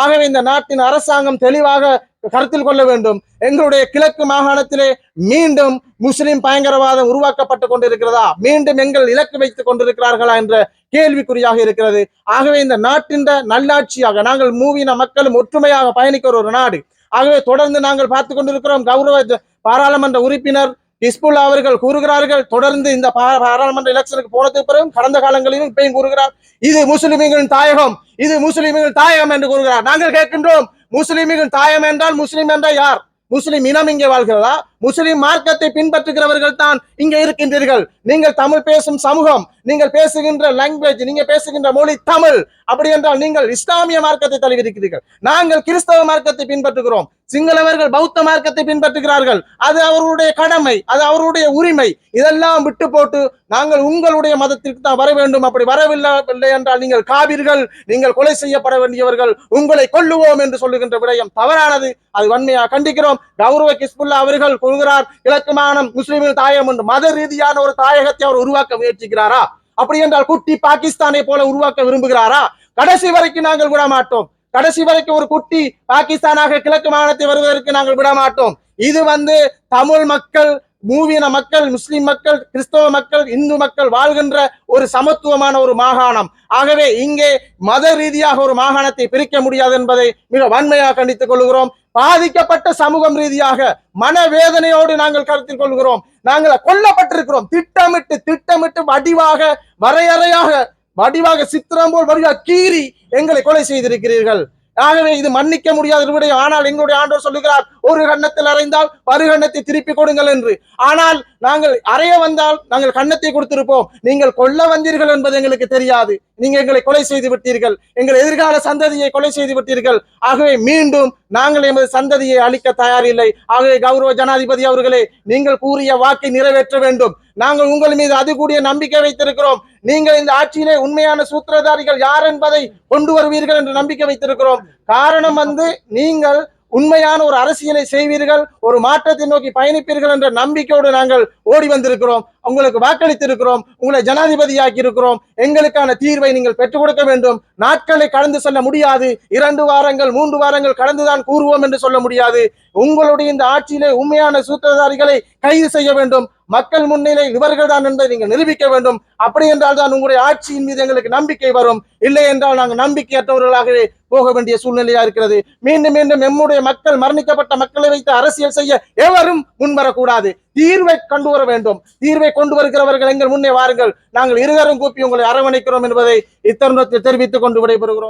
ஆகவே இந்த நாட்டின் அரசாங்கம் தெளிவாக கருத்தில் கொள்ள வேண்டும். எங்களுடைய கிழக்கு மாகாணத்திலே மீண்டும் முஸ்லிம் பயங்கரவாதம் உருவாக்கப்பட்டு கொண்டிருக்கிறதா? மீண்டும் எங்கள் இலக்கு வைத்துக் கொண்டிருக்கிறார்களா என்ற கேள்விக்குறியாக இருக்கிறது. ஆகவே இந்த நாட்டின் நல்லாட்சியாக நாங்கள் மூவின மக்களும் ஒற்றுமையாக பயணிக்கிற ஒரு நாடு. ஆகவே தொடர்ந்து நாங்கள் பார்த்து கொண்டிருக்கிறோம் கௌரவ பாராளுமன்ற உறுப்பினர் ஹிஸ்புல்லா அவர்கள் கூறுகிறார்கள் தொடர்ந்து இந்த பாராளுமன்ற எலெக்ஷனுக்கு போனதுக்கு பிறகு கடந்த காலங்களிலும் இப்பயும் கூறுகிறார் இது முஸ்லிம்களின் தாயகம் இது முஸ்லிம்கள் தாயகம் என்று கூறுகிறார். நாங்கள் கேட்கின்றோம் முஸ்லிம்கள் தாயம் என்றால் முஸ்லிம் என்றால் யார்? முஸ்லிம் இனம் இங்கே வாழ்கிறதா? முஸ்லிம் மார்க்கத்தை பின்பற்றுகிறவர்கள் தான் இங்கே இருக்கின்றீர்கள். நீங்கள் தமிழ் பேசும் சமூகம் நீங்கள் பேசுகின்ற லாங்குவேஜ் நீங்க பேசுகின்ற மொழி தமிழ். அப்படி என்றால் நீங்கள் இஸ்லாமிய மார்க்கத்தை தழுவிருக்கிறீர்கள் நாங்கள் கிறிஸ்தவ மார்க்கத்தை பின்பற்றுகிறோம். சிங்களவர்கள் பௌத்த மார்க்கத்தை பின்பற்றுகிறார்கள். அது அவர்களுடைய கடமை அது அவருடைய உரிமை. இதெல்லாம் விட்டு போட்டு நாங்கள் உங்களுடைய மதத்திற்கு தான் வர வேண்டும். அப்படி வரவில்லை என்றால் நீங்கள் காவிர்கள் நீங்கள் கொலை செய்யப்பட வேண்டியவர்கள் உங்களை கொல்லுவோம் என்று சொல்லுகின்ற விடயம் தவறானது. அது வன்மையாக கண்டிக்கிறோம். கௌரவ கிஸ்புல்லா அவர்கள் கொள்கிறார் கிழக்கு மாகாணம் முஸ்லிம்கள் தாயம் என்று. மத ரீதியான ஒரு தாயகத்தை அவர் உருவாக்க முயற்சிக்கிறாரா? அப்படி என்றால் குட்டி பாகிஸ்தானை போல உருவாக்க விரும்புகிறாரா? கடைசி வரைக்கும் நாங்கள் விட மாட்டோம் கடைசி வரைக்கும் ஒரு குட்டி பாகிஸ்தானாக கிழக்கு மாகாணத்தை வருவதற்கு நாங்கள் விட மாட்டோம் இது வந்து தமிழ் மக்கள் மூவின மக்கள் முஸ்லிம் மக்கள் கிறிஸ்தவ மக்கள் இந்து மக்கள் வாழ்கின்ற ஒரு சமத்துவமான ஒரு மாகாணம். ஆகவே இங்கே மத ரீதியாக ஒரு மாகாணத்தை பிரிக்க முடியாது என்பதை மிக வன்மையாக கண்டித்துக் கொள்கிறோம். பாதிக்கப்பட்ட சமூகம் ரீதியாக மனவேதனையோடு நாங்கள் கருத்தில் கொள்கிறோம். நாங்கள் கொல்லப்பட்டிருக்கிறோம். திட்டமிட்டு திட்டமிட்டு வடிவாக வரையறையாக வடிவாக சித்திரம் போல் வடிவாக கீறி எங்களை கொலை செய்திருக்கிறீர்கள். ஆகவே இது மன்னிக்க முடியாத விடயம். ஆனால் எங்களுடைய ஆண்டோர் சொல்லுகிறார் ஒரு கன்னத்தில் அறைந்தால் மறு கண்ணத்தை திருப்பி கொடுங்கள் என்று. ஆனால் நாங்கள் அறைய வந்தால் நாங்கள் கன்னத்தை கொடுத்திருப்போம். நீங்கள் கொல்ல வந்தீர்கள் என்பது எங்களுக்கு தெரியாது. நீங்க எங்களை கொலை செய்து விட்டீர்கள். எங்கள் எதிர்கால சந்ததியை கொலை செய்து விட்டீர்கள். ஆகவே மீண்டும் நாங்கள் எமது சந்ததியை அளிக்க தயாரில்லை. ஆகவே கௌரவ ஜனாதிபதி அவர்களே நீங்கள் கூறிய வாக்கை நிறைவேற்ற வேண்டும். நாங்கள் உங்கள் மீது அது கூடிய நம்பிக்கை வைத்திருக்கிறோம். நீங்கள் இந்த ஆட்சியிலே உண்மையான சூத்திரதாரிகள் யார் என்பதை கொண்டு வருவீர்கள் என்று நம்பிக்கை வைத்திருக்கிறோம். காரணம் வந்து நீங்கள் உண்மையான ஒரு அரசியலை செய்வீர்கள் ஒரு மாற்றத்தை நோக்கி பயணிப்பீர்கள் என்ற நம்பிக்கையோடு நாங்கள் ஓடி வந்திருக்கிறோம். உங்களுக்கு வாக்களித்திருக்கிறோம் உங்களை ஜனாதிபதியாக்கி இருக்கிறோம் எங்களுக்கான தீர்வை நீங்கள் பெற்றுக் கொடுக்க வேண்டும். நாட்களை கடந்து செல்ல முடியாது. இரண்டு வாரங்கள் மூன்று வாரங்கள் கடந்துதான் கூறுவோம் என்று சொல்ல முடியாது. உங்களுடைய இந்த ஆட்சியிலே உண்மையான சூத்திரதாரிகளை கைது செய்ய வேண்டும். மக்கள் முன்னிலை இவர்கள் தான் என்பதை நீங்கள் நிரூபிக்க வேண்டும். அப்படி என்றால் தான் உங்களுடைய ஆட்சியின் மீது எங்களுக்கு நம்பிக்கை வரும். இல்லை என்றால் நாங்கள் நம்பிக்கையற்றவர்களாகவே போக வேண்டிய சூழ்நிலையா இருக்கிறது. மீண்டும் மீண்டும் எம்முடைய மக்கள் மரணிக்கப்பட்ட மக்களை வைத்து அரசியல் செய்ய எவரும் முன்வரக்கூடாது. தீர்வை கொண்டு வர வேண்டும். தீர்வை கொண்டு வருகிறவர்கள் எங்கள் முன்னே வாருங்கள். நாங்கள் இருவரும் கூப்பி உங்களை அரவணைக்கிறோம் என்பதை இத்தருணத்தில் தெரிவித்துக் கொண்டு விடைபெறுகிறோம்.